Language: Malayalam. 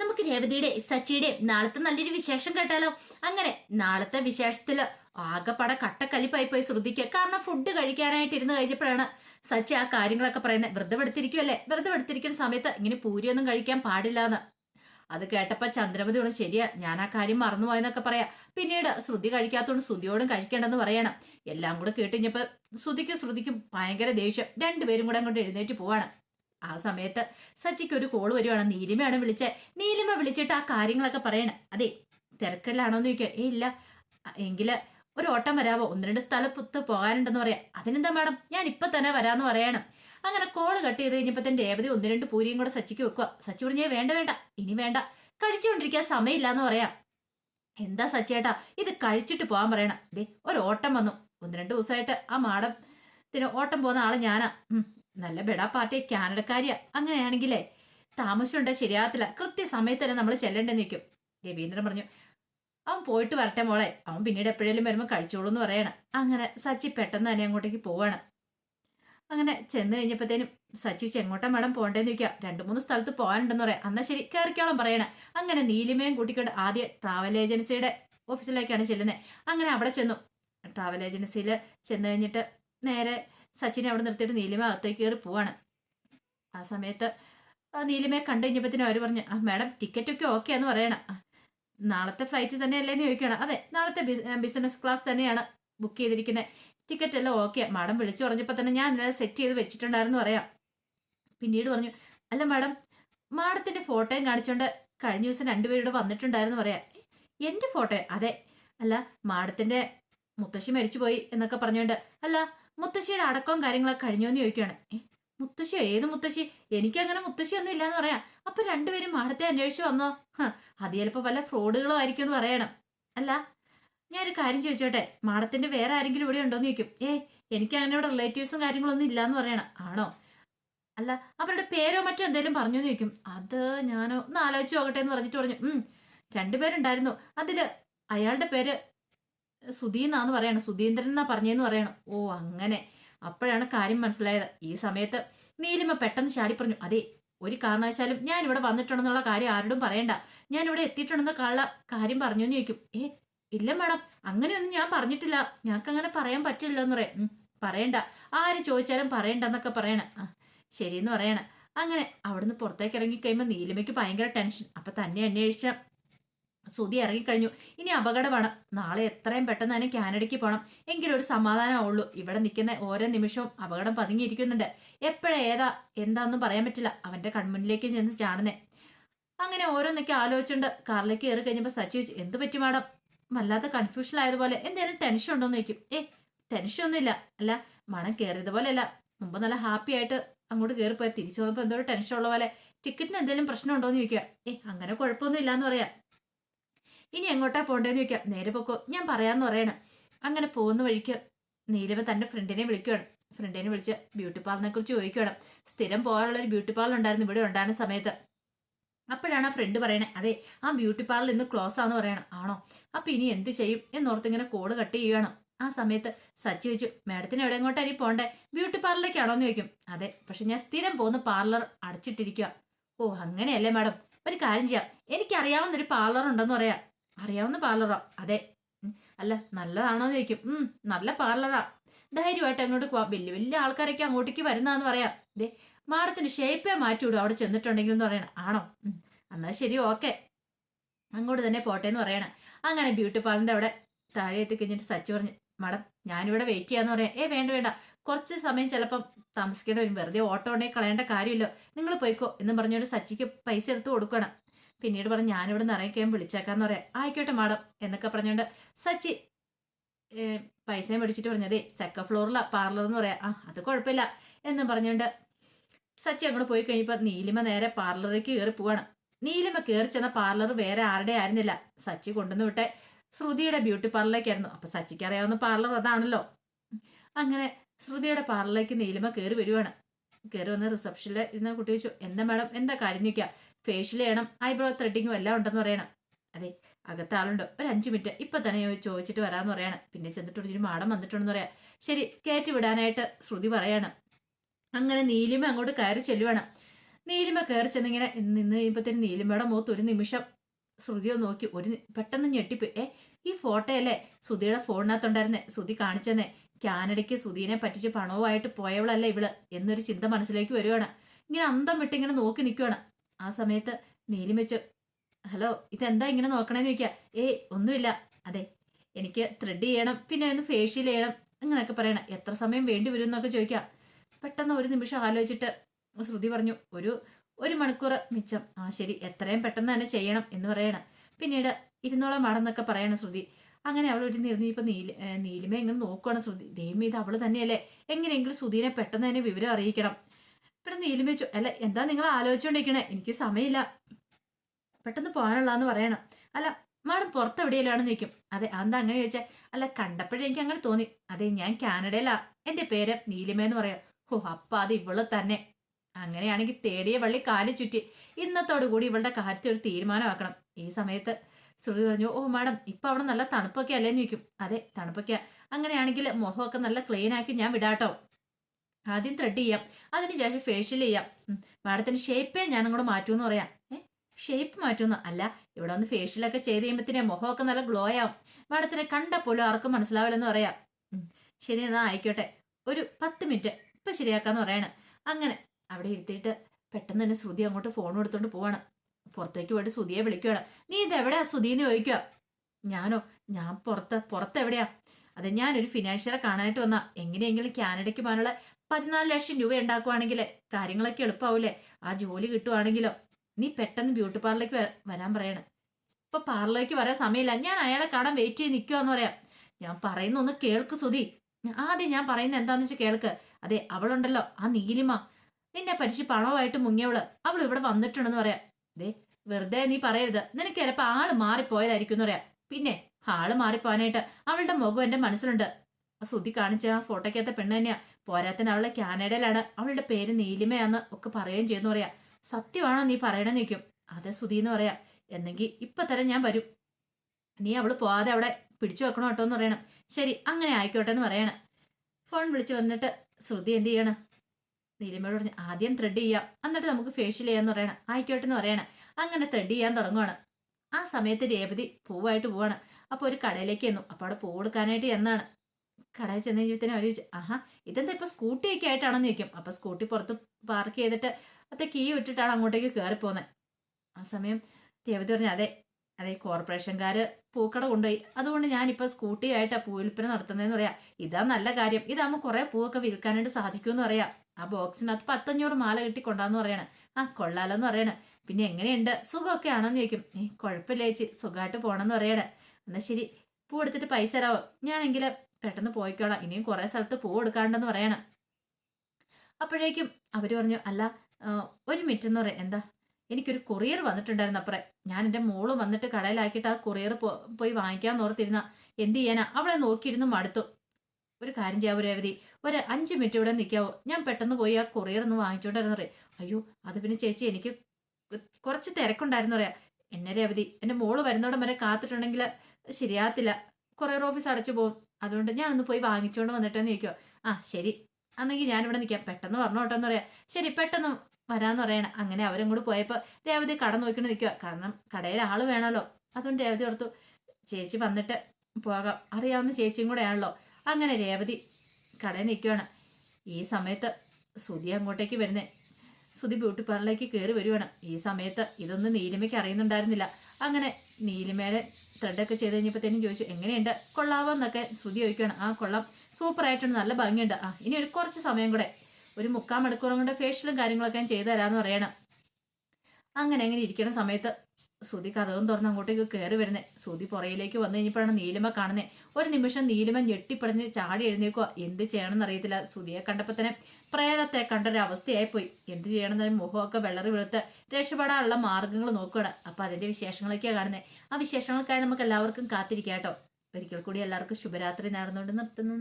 നമുക്ക് രേവതിയുടെ സച്ചിയുടെ നാളത്തെ നല്ലൊരു വിശേഷം കേട്ടാലോ? അങ്ങനെ നാളത്തെ വിശേഷത്തിൽ ആകെപ്പാടെ കട്ടക്കലിപ്പായി പോയി ശ്രദ്ധിക്കുക കാരണം ഫുഡ് കഴിക്കാനായിട്ട് ഇരുന്ന് കഴിഞ്ഞപ്പോഴാണ് സച്ചി ആ കാര്യങ്ങളൊക്കെ പറയുന്നത്. വ്രതം എടുത്തിരിക്കുമല്ലേ വ്രതം എടുത്തിരിക്കുന്ന സമയത്ത് ഇങ്ങനെ പൂരിയൊന്നും കഴിക്കാൻ പാടില്ല എന്ന് അത് കേട്ടപ്പോ ചന്ദ്രമതി പറഞ്ഞു ശരിയാ ഞാൻ ആ കാര്യം മറന്നുപോയെന്നൊക്കെ പറയാ. പിന്നീട് ശ്രുതി കഴിക്കാത്തോണ്ട് ശ്രുതിയോടും കഴിക്കേണ്ടെന്ന് പറയണം. എല്ലാം കൂടെ കേട്ടുകഴിഞ്ഞപ്പോ ശ്രുതിക്കും ശ്രുതിക്കും ഭയങ്കര ദേഷ്യം. രണ്ടുപേരും കൂടെ അങ്ങോട്ട് എഴുന്നേറ്റ് പോവാണ്. ആ സമയത്ത് സച്ചിക്ക് ഒരു കോൾ വരുവാണ് നീലിമയാണ് വിളിച്ചത് നീലിമ വിളിച്ചിട്ട് ആ കാര്യങ്ങളൊക്കെ പറയണം. അതെ തിരക്കല്ലാണോന്ന് ചോദിക്കാം ഏ ഇല്ല. എങ്കിൽ ഒരു ഓട്ടം വരാവോ? ഒന്ന് രണ്ട് സ്ഥലത്ത് പോകാനുണ്ടെന്ന് പറയാം. അതിനെന്താ മാഡം? ഞാൻ ഇപ്പൊ തന്നെ വരാന്ന് പറയണം. അങ്ങനെ കോൾ കട്ട് ചെയ്ത് കഴിഞ്ഞപ്പോൾ തന്നെ രേവതി ഒന്ന് രണ്ട് പൂരിയും കൂടെ സച്ചിക്ക് വെക്കുക സച്ചി പറഞ്ഞേ വേണ്ട വേണ്ട. ഇനി വേണ്ട. കഴിച്ചുകൊണ്ടിരിക്കാൻ സമയമില്ല എന്ന് പറയാം. എന്താ സച്ചേട്ടാ ഇത് കഴിച്ചിട്ട് പോകാൻ പറയണം. ദേ ഒരു ഓട്ടം വന്നു. ഒന്ന് രണ്ട് ദിവസമായിട്ട് ആ മാഡത്തിന് ഓട്ടം പോകുന്ന ആൾ ഞാനാ. നല്ല ബെടാ പാർട്ടി കാനഡക്കാരിയാ. അങ്ങനെയാണെങ്കിലേ താമസിച്ചുണ്ടെ ശരിയാകത്തില്ല. കൃത്യസമയത്ത് തന്നെ നമ്മൾ ചെല്ലേണ്ടെന്ന് നിൽക്കും രവീന്ദ്രൻ പറഞ്ഞു അവൻ പോയിട്ട് വരട്ടെ മോളെ. അവൻ പിന്നീട് എപ്പോഴേലും വരുമ്പോൾ കഴിച്ചോളൂ എന്ന് പറയണം. അങ്ങനെ സച്ചി പെട്ടെന്ന് തന്നെ അങ്ങോട്ടേക്ക് പോവാണ്. അങ്ങനെ ചെന്ന് കഴിഞ്ഞപ്പോഴത്തേനും സച്ചി ചെങ്ങോട്ട മേഡം പോകണ്ടേന്ന് ചോദിക്കുക രണ്ട് മൂന്ന് സ്ഥലത്ത് പോകാനുണ്ടെന്ന് പറയാം. എന്നാൽ ശരി കയറിക്കോളം പറയണേ. അങ്ങനെ നീലിമയും കൂട്ടിക്കൊണ്ട് ആദ്യം ട്രാവൽ ഏജൻസിയുടെ ഓഫീസിലേക്കാണ് ചെല്ലുന്നത് അങ്ങനെ അവിടെ ചെന്നു. ട്രാവൽ ഏജൻസിയിൽ ചെന്ന് കഴിഞ്ഞിട്ട് നേരെ സച്ചിനെ അവിടെ നിർത്തിയിട്ട് നീലിമ അകത്തേക്ക് കയറി പോവാണ്. ആ സമയത്ത് നീലിമയെ കണ്ടു കഴിഞ്ഞപ്പോഴത്തേനും അവർ പറഞ്ഞു ആ മാഡം ടിക്കറ്റൊക്കെ ഓക്കെ എന്ന് പറയണം. നാളത്തെ ഫ്ലൈറ്റ് തന്നെയല്ലേ എന്ന് ചോദിക്കണം അതെ നാളത്തെ ബിസിനസ് ക്ലാസ് തന്നെയാണ് ബുക്ക് ചെയ്തിരിക്കുന്നത് ടിക്കറ്റ് എല്ലാം ഓക്കെ മാഡം വിളിച്ചു പറഞ്ഞപ്പോൾ തന്നെ ഞാൻ എല്ലാം സെറ്റ് ചെയ്ത് വെച്ചിട്ടുണ്ടായിരുന്നു പറയാം. പിന്നീട് പറഞ്ഞു അല്ല മാഡം മാഡത്തിന്റെ ഫോട്ടോയും കാണിച്ചുകൊണ്ട് കഴിഞ്ഞ ദിവസം രണ്ടുപേരോട് വന്നിട്ടുണ്ടായിരുന്നു പറയാം. എന്റെ ഫോട്ടോ? അതെ. അല്ല മാഡത്തിന്റെ മുത്തശ്ശി മരിച്ചുപോയി എന്നൊക്കെ പറഞ്ഞുകൊണ്ട് അല്ല മുത്തശ്ശിയുടെ അടക്കവും കാര്യങ്ങളൊക്കെ കഴിഞ്ഞോന്ന് ചോദിക്കുകയാണ്. മുത്തശ്ശിയോ? മുത്തശ്ശി ഏത് മുത്തശ്ശി? എനിക്കങ്ങനെ മുത്തശ്ശി ഒന്നും ഇല്ലാന്ന് പറയാം. അപ്പൊ രണ്ടുപേരും മാഡത്തെ അന്വേഷിച്ച് വന്നോ? അത് ചിലപ്പോ വല്ല ഫ്രോഡുകളോ ആയിരിക്കും എന്ന് പറയണം. അല്ല ഞാനൊരു കാര്യം ചോദിച്ചോട്ടെ? മാഡത്തിന്റെ വേറെ ആരെങ്കിലും ഇവിടെ ഉണ്ടോന്ന് ചോദിക്കും. ഏ എനിക്ക് അങ്ങനെ ഇവിടെ റിലേറ്റീവ്സും കാര്യങ്ങളൊന്നും ഇല്ലാന്ന് പറയണം. ആണോ? അല്ല അവരുടെ പേരോ മറ്റോ എന്തെങ്കിലും പറഞ്ഞു എന്ന് ചോദിക്കും. അത് ഞാനോ ഒന്ന് ആലോചിച്ച് നോക്കട്ടെ എന്ന് പറഞ്ഞിട്ട് പറഞ്ഞു. ഉം രണ്ടുപേരുണ്ടായിരുന്നു. അതിൽ അയാളുടെ പേര് സുധീന്നാന്ന് പറയണം. സുധീന്ദ്രൻ എന്നാ പറഞ്ഞേന്ന് പറയണം. ഓ അങ്ങനെ. അപ്പോഴാണ് കാര്യം മനസ്സിലായത്. ഈ സമയത്ത് നീലിമ പെട്ടെന്ന് ചാടി പറഞ്ഞു അതെ ഒരു കാരണവശാലും ഞാൻ ഇവിടെ വന്നിട്ടുണ്ടെന്നുള്ള കാര്യം ആരോടും പറയണ്ട. ഞാൻ ഇവിടെ എത്തിയിട്ടുണ്ടെന്ന കള്ള കാര്യം പറഞ്ഞു എന്ന് ചോദിക്കും. ഏ ഇല്ല മാഡം അങ്ങനെയൊന്നും ഞാൻ പറഞ്ഞിട്ടില്ല. ഞങ്ങൾക്ക് അങ്ങനെ പറയാൻ പറ്റില്ല എന്ന് പറയാം പറയണ്ട. ആര് ചോദിച്ചാലും പറയണ്ടെന്നൊക്കെ പറയണ. ആ ശരിയെന്ന് പറയണ. അങ്ങനെ അവിടുന്ന് പുറത്തേക്ക് ഇറങ്ങി കഴിയുമ്പോൾ നീലിമയ്ക്ക് ഭയങ്കര ടെൻഷൻ. അപ്പൊ തന്നെ അന്വേഷിച്ച സുതി ഇറങ്ങിക്കഴിഞ്ഞു. ഇനി അപകടമാണ്. നാളെ എത്രയും പെട്ടെന്ന് തന്നെ കാനഡയ്ക്ക് പോകണം എങ്കിലും ഒരു സമാധാനമുള്ളൂ. ഇവിടെ നിൽക്കുന്ന ഓരോ നിമിഷവും അപകടം പതുങ്ങിയിരിക്കുന്നുണ്ട്. എപ്പോഴേ ഏതാ എന്താണെന്നും പറയാൻ പറ്റില്ല. അവന്റെ കൺമുന്നിലേക്ക് ചെന്ന് ചാടുന്നേ. അങ്ങനെ ഓരോന്നൊക്കെ ആലോചിച്ചുകൊണ്ട് കാറിലേക്ക് കയറി കഴിഞ്ഞപ്പോൾ സച്ചു എന്ത് പറ്റി മാഡം? വല്ലാത്ത കൺഫ്യൂഷൻ ആയതുപോലെ എന്തെങ്കിലും ടെൻഷൻ ഉണ്ടോന്ന് ചോദിക്കും. ഏ ടെൻഷൻ ഒന്നുമില്ല അല്ല മണം കയറിയതുപോലെയല്ല. മുമ്പ് നല്ല ഹാപ്പി ആയിട്ട് അങ്ങോട്ട് കയറിപ്പോയി. തിരിച്ചു വന്നപ്പോൾ എന്തോ ടെൻഷൻ ഉള്ള പോലെ. ടിക്കറ്റിന് എന്തെങ്കിലും പ്രശ്നം ഉണ്ടോന്ന് ചോദിക്കുക. ഏ അങ്ങനെ കുഴപ്പമൊന്നും ഇല്ലാന്ന് പറയാം. ഇനി എങ്ങോട്ടാ പോണ്ടേന്ന് ചോദിക്കാം. നേരെ പൊക്കോ. ഞാൻ പറയാന്ന് പറയണം. അങ്ങനെ പോകുന്ന വഴിക്ക് നീലിമ തന്റെ ഫ്രണ്ടിനെ വിളിക്കുകയാണ്. ഫ്രണ്ടിനെ വിളിച്ച് ബ്യൂട്ടി പാർലറിനെ കുറിച്ച് ചോദിക്കുകയാണ്. സ്ഥിരം പോകാനുള്ള ഒരു ബ്യൂട്ടി പാർലർ ഉണ്ടായിരുന്നു ഇവിടെ ഉണ്ടായിരുന്ന സമയത്ത്. അപ്പോഴാണ് ആ ഫ്രണ്ട് പറയണേ അതെ ആ ബ്യൂട്ടി പാർലർ ഇന്ന് ക്ലോസ് ആണെന്ന് പറയണം. ആണോ? അപ്പൊ ഇനി എന്ത് ചെയ്യും? എന്നോർത്ത് ഇങ്ങനെ കോഡ് കട്ട് ചെയ്യുകയാണ്. ആ സമയത്ത് സച്ചി ചോദിച്ചു മാഡത്തിന് എവിടെ എങ്ങോട്ടാ ഇനി പോണ്ടേ? ബ്യൂട്ടി പാർലറിലേക്കാണോ എന്ന് ചോദിക്കും. അതെ പക്ഷെ ഞാൻ സ്ഥിരം പോകുന്ന പാർലർ അടച്ചിട്ടിരിക്കുക ഓ അങ്ങനെയല്ലേ മാഡം. ഒരു കാര്യം ചെയ്യാം. എനിക്കറിയാവുന്ന ഒരു പാർലർ ഉണ്ടെന്ന് പറയാം. അറിയാവുന്ന പാർലറാ. അതെ. അല്ല നല്ലതാണോ ചോദിക്കും ഉം നല്ല പാർലറാ. ധൈര്യമായിട്ട് അങ്ങോട്ട് പോവാം. വലിയ വലിയ ആൾക്കാരൊക്കെ അങ്ങോട്ടേക്ക് വരുന്നതെന്ന് പറയാം. ദേ മാഡത്തിന് ഷേപ്പേ മാറ്റിവിടും അവിടെ ചെന്നിട്ടുണ്ടെങ്കിൽ എന്ന് പറയണം. ആണോ? എന്നാൽ എന്നാ ശരി ഓക്കെ. അങ്ങോട്ട് തന്നെ പോട്ടെ എന്ന് പറയണം. അങ്ങനെ ബ്യൂട്ടി പാർലറിന്റെ അവിടെ താഴെ എത്തി കഴിഞ്ഞിട്ട് സച്ചി പറഞ്ഞു മാഡം ഞാനിവിടെ വെയിറ്റ് ചെയ്യാന്ന് പറയാം. ഏ വേണ്ട വേണ്ട. കുറച്ച് സമയം ചിലപ്പം താമസിക്കേണ്ടി വരും. വെറുതെ ഓട്ടോ ഉണ്ടെങ്കിൽ കളയേണ്ട കാര്യമില്ല. നിങ്ങൾ പോയിക്കോ. എന്ന് പറഞ്ഞുകൊണ്ട് സച്ചിക്ക് പൈസ എടുത്ത് കൊടുക്കണം പിന്നീട് പറഞ്ഞു ഞാനിവിടെ നിന്ന് ഇറങ്ങിക്കാൻ വിളിച്ചേക്കാന്ന് പറയാം. ആയിക്കോട്ടെ മാഡം എന്നൊക്കെ പറഞ്ഞുകൊണ്ട് സച്ചി പൈസയും മേടിച്ചിട്ട് പറഞ്ഞതേ സെക്കൻഡ് ഫ്ലോറിലാ പാർലർ എന്ന് പറയാം. ആ അത് കുഴപ്പമില്ല എന്നും പറഞ്ഞുകൊണ്ട് സച്ചി അങ്ങോട്ട് പോയി കഴിഞ്ഞപ്പോൾ നീലിമ നേരെ പാർലറിലേക്ക് കയറി പോവാണ്. നീലിമ കയറി ചെന്ന പാർലർ വേറെ ആരുടെ ആയിരുന്നില്ല. സച്ചി കൊണ്ടുവന്ന് വിട്ടെ ശ്രുതിയുടെ ബ്യൂട്ടി പാർലറിലേക്കായിരുന്നു അപ്പൊ സച്ചിക്ക് അറിയാവുന്ന പാർലർ അതാണല്ലോ. അങ്ങനെ ശ്രുതിയുടെ പാർലറിലേക്ക് നീലിമ കയറി വരുവാണ്. കയറി വന്ന് റിസപ്ഷനിൽ ഇരുന്ന കുട്ടി ചോദിച്ചു എന്താ മാഡം എന്താ കാര്യം ചോദിക്കുക? ഫേഷ്യൽ ചെയ്യണം. ഐബ്രോ ത്രെഡിങ്ങും എല്ലാം ഉണ്ടെന്ന് പറയണം. അതെ അകത്ത് ആളുണ്ട്. ഒരു അഞ്ച് മിനിറ്റ്. ഇപ്പൊ തന്നെ ചോദിച്ചിട്ട് വരാന്ന് പറയാണ്. പിന്നെ ചെന്നിട്ട് ഒരു മാഡം വന്നിട്ടുണ്ടെന്ന് പറയാം. ശരി കയറ്റി വിടാനായിട്ട് ശ്രുതി പറയാണ്. അങ്ങനെ നീലിമ അങ്ങോട്ട് കയറി ചെല്ലുവാണ്. നീലിമ കയറി ചെന്നിങ്ങനെ നിന്ന് കഴിയുമ്പോഴത്തേന് നീലിമയുടെ മുഖത്ത് ഒരു നിമിഷം ശ്രുതിയോ നോക്കി. ഒരു പെട്ടെന്ന് ഞെട്ടിപ്പോയി ഏ ഈ ഫോട്ടോയല്ലേ സുധിയുടെ ഫോണിനകത്തുണ്ടായിരുന്നേ? സുധി കാണിച്ചെന്നേ. കാനഡയ്ക്ക് സുധീനെ പറ്റിച്ച് പണവുമായിട്ട് പോയവളല്ല ഇവൾ? എന്നൊരു ചിന്ത മനസ്സിലേക്ക് വരുവാണ്. ഇങ്ങനെ അന്തം വിട്ട് ഇങ്ങനെ നോക്കി നിൽക്കുവാണ് ആ സമയത്ത് നീലിം വെച്ചു ഹലോ ഇതെന്താ ഇങ്ങനെ നോക്കണേന്ന് ചോദിക്കുക ഏയ് ഒന്നുമില്ല. അതെ എനിക്ക് ത്രെഡ് ചെയ്യണം പിന്നെ ഒന്ന് ഫേഷ്യൽ ചെയ്യണം അങ്ങനെയൊക്കെ പറയണം. എത്ര സമയം വേണ്ടി വരും എന്നൊക്കെ ചോദിക്കാം. പെട്ടെന്ന് ഒരു നിമിഷം ആലോചിച്ചിട്ട് ശ്രുതി പറഞ്ഞു ഒരു ഒരു മണിക്കൂർ മിച്ചം. ആ ശരി എത്രയും പെട്ടെന്ന് തന്നെ ചെയ്യണം എന്ന് പറയണം. പിന്നീട് ഇരുന്നോളം മടന്നൊക്കെ പറയണം ശ്രുതി. അങ്ങനെ അവൾ ഒരു നിർന്ന് ഇപ്പൊ നീല നീലിമ എങ്ങനെ നോക്കുവാണ് ശ്രുതി. ദൈവം ഇത് അവൾ തന്നെയല്ലേ? എങ്ങനെയെങ്കിലും ശ്രുതിനെ പെട്ടെന്ന് തന്നെ വിവരം അറിയിക്കണം. ഇവിടെ നീലിമ വെച്ചു. അല്ല എന്താ നിങ്ങൾ ആലോചിച്ചുകൊണ്ടിരിക്കണേ എനിക്ക് സമയമില്ല. പെട്ടെന്ന് പോകാനുള്ളതെന്ന് പറയണം. അല്ല മാഡം പുറത്ത് നിൽക്കും അതെ അതെന്താ അങ്ങനെ ചോദിച്ചാൽ അല്ല കണ്ടപ്പോഴേ എനിക്ക് അങ്ങനെ തോന്നി. അതെ ഞാൻ കാനഡയിലാ. എന്റെ പേര് നീലിമ എന്ന് പറയാം. ഹോ അപ്പ അത് ഇവൾ തന്നെ. അങ്ങനെയാണെങ്കിൽ തേടിയ വള്ളി കാലി ചുറ്റി. ഇന്നത്തോടു കൂടി ഇവളുടെ കാര്യത്തിൽ ഒരു തീരുമാനമാക്കണം. ഈ സമയത്ത് ശ്രുതി പറഞ്ഞു ഓ മാഡം ഇപ്പൊ അവിടെ നല്ല തണുപ്പൊക്കെ അല്ലേന്ന് ചോദിക്കും. അതെ തണുപ്പൊക്കെയാ. അങ്ങനെയാണെങ്കിൽ മുഖമൊക്കെ നല്ല ക്ലീൻ ആക്കി ഞാൻ വിടാട്ടോ. ആദ്യം ത്രെഡ് ചെയ്യാം. അതിനുശേഷം ഫേഷ്യൽ ചെയ്യാം. മാഡത്തിന് ഷേപ്പേ ഞാൻ അങ്ങോട്ട് മാറ്റൂന്ന് പറയാം. ഏഹ് ഷേപ്പ് മാറ്റുമെന്ന് അല്ല ഇവിടെ ഒന്ന് ഫേഷ്യലൊക്കെ ചെയ്ത് കഴിയുമ്പത്തിനെ മുഖമൊക്കെ നല്ല ഗ്ലോ ആവും. മാഡത്തിനെ കണ്ടപ്പോലും ആർക്കും മനസ്സിലാവില്ലെന്ന് പറയാം. ശരി എന്നാ ആയിക്കോട്ടെ. ഒരു പത്ത് മിനിറ്റ് ഇപ്പം ശരിയാക്കാന്ന് പറയാണ്. അങ്ങനെ അവിടെ ഇരുത്തിയിട്ട് പെട്ടെന്ന് തന്നെ ശ്രുതി അങ്ങോട്ട് ഫോൺ എടുത്തോണ്ട് പോവാണ്. പുറത്തേക്ക് പോയിട്ട് ശ്രുതിയെ വിളിക്കുകയാണ് നീ ഇത് എവിടെയാ ശ്രുതി എന്ന് ചോദിക്കുക ഞാനോ? ഞാൻ പുറത്ത് പുറത്ത് എവിടെയാ? അതെ ഞാനൊരു ഫിനാൻഷ്യറെ കാണാനായിട്ട് വന്നാ. എങ്ങനെയെങ്കിലും കാനഡയ്ക്ക് പോകാനുള്ള പതിനാല് ലക്ഷം രൂപ ഉണ്ടാക്കുവാണെങ്കിൽ കാര്യങ്ങളൊക്കെ എളുപ്പമാവൂലേ ആ ജോലി കിട്ടുവാണെങ്കിലോ? നീ പെട്ടെന്ന് ബ്യൂട്ടി പാർലറിലേക്ക് വരാൻ പറയണം. ഇപ്പൊ പാർലറിലേക്ക് വരാൻ സമയമില്ല. ഞാൻ അയാളെ കാണാൻ വെയിറ്റ് ചെയ്ത് നിൽക്കുവാന്ന് പറയാം. ഞാൻ പറയുന്ന ഒന്ന് കേൾക്ക് സുധി. ആദ്യം ഞാൻ പറയുന്ന എന്താന്ന് വെച്ചാൽ കേൾക്ക്. അതെ അവളുണ്ടല്ലോ. ആ നീലിമ. നിന്നെ പഠിച്ച് പണവുമായിട്ട് മുങ്ങിയവൾ. അവൾ ഇവിടെ വന്നിട്ടുണ്ടെന്ന് പറയാം. ദേ വെറുതെ നീ പറയരുത്. നിനക്ക് ചിലപ്പോ ആൾ മാറിപ്പോയതായിരിക്കും എന്ന് പറയാം. പിന്നെ ആൾ മാറിപ്പോവാനായിട്ട് അവളുടെ മുഖം എന്റെ മനസ്സിലുണ്ട്. ആ സുധി കാണിച്ച ആ ഫോട്ടോക്കകത്തെ പെണ്ണ് തന്നെയാ. പോരാത്തിന് അവളെ കാനഡയിലാണ്. അവളുടെ പേര് നീലിമയാന്ന് ഒക്കെ പറയുകയും ചെയ്യുന്നു പറയാ. സത്യമാണോ നീ പറയണെന്ന് നിൽക്കും അതെ സുധി എന്ന് പറയാ. എന്നെങ്കിൽ ഇപ്പൊ തന്നെ ഞാൻ വരും. നീ അവൾ പോവാതെ അവിടെ പിടിച്ചു വെക്കണം കേട്ടോ എന്ന് പറയണം. ശരി അങ്ങനെ ആയിക്കോട്ടെ എന്ന് പറയണം. ഫോൺ വിളിച്ചു വന്നിട്ട് ശ്രുതി എന്ത് ചെയ്യണം? നീലിമയോട് പറഞ്ഞു ആദ്യം ത്രെഡ് ചെയ്യാം. എന്നിട്ട് നമുക്ക് ഫേഷ്യൽ ചെയ്യാന്ന് പറയണം. ആയിക്കോട്ടെ എന്ന് പറയണം. അങ്ങനെ ത്രെഡ് ചെയ്യാൻ തുടങ്ങുവാണ്. ആ സമയത്ത് രേവതി പൂവായിട്ട് പോവാണ്. അപ്പോൾ ഒരു കടയിലേക്ക് ചെന്നു. അപ്പോൾ അവിടെ പൂ കൊടുക്കാനായിട്ട് എന്നാണ് കടയിൽ ചെന്ന് കഴിഞ്ഞാൽ അവർ ചോദിച്ചു ആഹാ ഇതെന്താ ഇപ്പൊ സ്കൂട്ടി ഒക്കെ ആയിട്ടാണെന്ന് ചോദിക്കും. അപ്പൊ സ്കൂട്ടി പുറത്ത് പാർക്ക് ചെയ്തിട്ട് അത് കീ ഇട്ടിട്ടാണ് അങ്ങോട്ടേക്ക് കയറി പോകുന്നത് ആ സമയം രേവതി പറഞ്ഞു അതെ അതെ കോർപ്പറേഷൻകാര് പൂക്കട കൊണ്ടുപോയി. അതുകൊണ്ട് ഞാനിപ്പോൾ സ്കൂട്ടി ആയിട്ടാ പൂവിൽപ്പന നടത്തുന്നതെന്ന് പറയാം. ഇതാ നല്ല കാര്യം. ഇതാകുമ്പോൾ കുറെ പൂവൊക്കെ വിൽക്കാനായിട്ട് സാധിക്കുമെന്ന് പറയാം. ആ ബോക്സിനകത്ത് പത്തഞ്ഞൂറ് മാല കിട്ടി കൊണ്ടാന്ന് പറയണ. ആ കൊള്ളാലോന്ന് പറയണ. പിന്നെ എങ്ങനെയുണ്ട്? സുഖമൊക്കെ ആണോന്ന് ചോദിക്കും. ഏ കുഴപ്പമില്ല ചേച്ചി. സുഖമായിട്ട് പോണെന്ന് പറയണ. എന്നാ ശരി പൂ എടുത്തിട്ട് പൈസ തരാവോ? ഞാനെങ്കിൽ പെട്ടെന്ന് പോയിക്കോളാം. ഇനിയും കുറേ സ്ഥലത്ത് പൂ എടുക്കാണ്ടെന്ന് പറയണം. അപ്പോഴേക്കും അവർ പറഞ്ഞു അല്ല ഒരു മിനിറ്റ് എന്ന് പറയാം. എന്താ? എനിക്കൊരു കൊറിയർ വന്നിട്ടുണ്ടായിരുന്നു അപ്പറേ. ഞാൻ എന്റെ മോൾ വന്നിട്ട് കടയിലാക്കിയിട്ട് ആ കൊറിയർ പോയി വാങ്ങിക്കാൻ ഓർത്തിരുന്ന എന്ത് ചെയ്യാനാ? അവളെ നോക്കിയിരുന്നു മടുത്തു. ഒരു കാര്യം ചെയ്യാവോ രേവതി ഒരു അഞ്ച് മിനിറ്റ് ഇവിടെ നിൽക്കാവോ ഞാൻ പെട്ടെന്ന് പോയി ആ കൊറിയർ ഒന്ന് വാങ്ങിച്ചോണ്ടായിരുന്നു പറയാം അയ്യോ അത് പിന്നെ ചേച്ചി എനിക്ക് കുറച്ച് തിരക്കുണ്ടായിരുന്നു പറയാം എന്നെ രേവതി എന്റെ മോൾ വരുന്നോടം വരെ കാത്തിട്ടുണ്ടെങ്കിൽ ശരിയാകത്തില്ല. കൊറിയർ ഓഫീസ് അടച്ചു പോകും. അതുകൊണ്ട് ഞാനൊന്ന് പോയി വാങ്ങിച്ചുകൊണ്ട് വന്നിട്ടെന്ന് ചോദിക്കോ ആ ശരി. അന്നെങ്കിൽ ഞാനിവിടെ നിൽക്കാം പെട്ടെന്ന് പറഞ്ഞു കേട്ടോ എന്ന് പറയാം. ശരി പെട്ടെന്ന് വരാന്ന് പറയണം. അങ്ങനെ അവരും കൂടെ പോയപ്പോൾ രേവതി കട നോക്കിയിട്ട് നിൽക്കുക കാരണം കടയിൽ ആൾ വേണമല്ലോ അതുകൊണ്ട് രേവതി ഓർത്തു ചേച്ചി വന്നിട്ട് പോകാം. അറിയാവുന്ന ചേച്ചിയും കൂടെ ആണല്ലോ. അങ്ങനെ രേവതി കടയിൽ നിൽക്കുകയാണ് ഈ സമയത്ത് സുധി അങ്ങോട്ടേക്ക് വരുന്നേ. സുധി ബ്യൂട്ടി പാർലറിലേക്ക് കയറി വരുവാണ്. ഈ സമയത്ത് ഇതൊന്നും നീലിമയ്ക്ക് അറിയുന്നുണ്ടായിരുന്നില്ല. അങ്ങനെ നീലിമയുടെ ത്രെഡൊക്കെ ചെയ്ത് കഴിഞ്ഞപ്പോഴത്തേനും ചോദിച്ചു എങ്ങനെയുണ്ട്? കൊള്ളാവോ? എന്നൊക്കെ ശ്രുതി ചോദിക്കുകയാണ്. ആ കൊള്ളാം. സൂപ്പർ ആയിട്ടുണ്ട്. നല്ല ഭംഗിയുണ്ട്. ആ ഇനി ഒരു കുറച്ച് സമയം കൂടെ ഒരു മുക്കാൽ മണിക്കൂറും കൊണ്ട് ഫേഷ്യലും കാര്യങ്ങളൊക്കെ ഞാൻ ചെയ്തു തരാമെന്ന് പറയണം. അങ്ങനെ അങ്ങനെ ഇരിക്കുന്ന സമയത്ത് സുധി കഥവും തുറന്ന് അങ്ങോട്ടേക്ക് കയറി വരുന്നേ. സുതി പുറയിലേക്ക് വന്നു കഴിഞ്ഞപ്പോഴാണ് നീലിമ കാണുന്നത് ഒരു നിമിഷം നീലിമ ഞെട്ടിപ്പടഞ്ഞ് ചാടി എഴുന്നേക്കുക എന്ത് ചെയ്യണമെന്ന് അറിയത്തില്ല. സുതിയെ കണ്ടപ്പോൾ തന്നെ പ്രേതത്തെ കണ്ടൊരവസ്ഥയായി പോയി. എന്ത് ചെയ്യണമെന്ന് മുഖമൊക്കെ വെള്ളറി വെളുത്ത് രക്ഷപ്പെടാനുള്ള മാർഗങ്ങൾ നോക്കുകയാണ് അപ്പൊ അതിന്റെ വിശേഷങ്ങളൊക്കെയാണ് കാണുന്നത് ആ വിശേഷങ്ങൾക്കായി നമുക്ക് എല്ലാവർക്കും കാത്തിരിക്കാം കേട്ടോ. ഒരിക്കൽ കൂടി എല്ലാവർക്കും ശുഭരാത്രി നേർന്നുകൊണ്ട് നിർത്തുന്നു.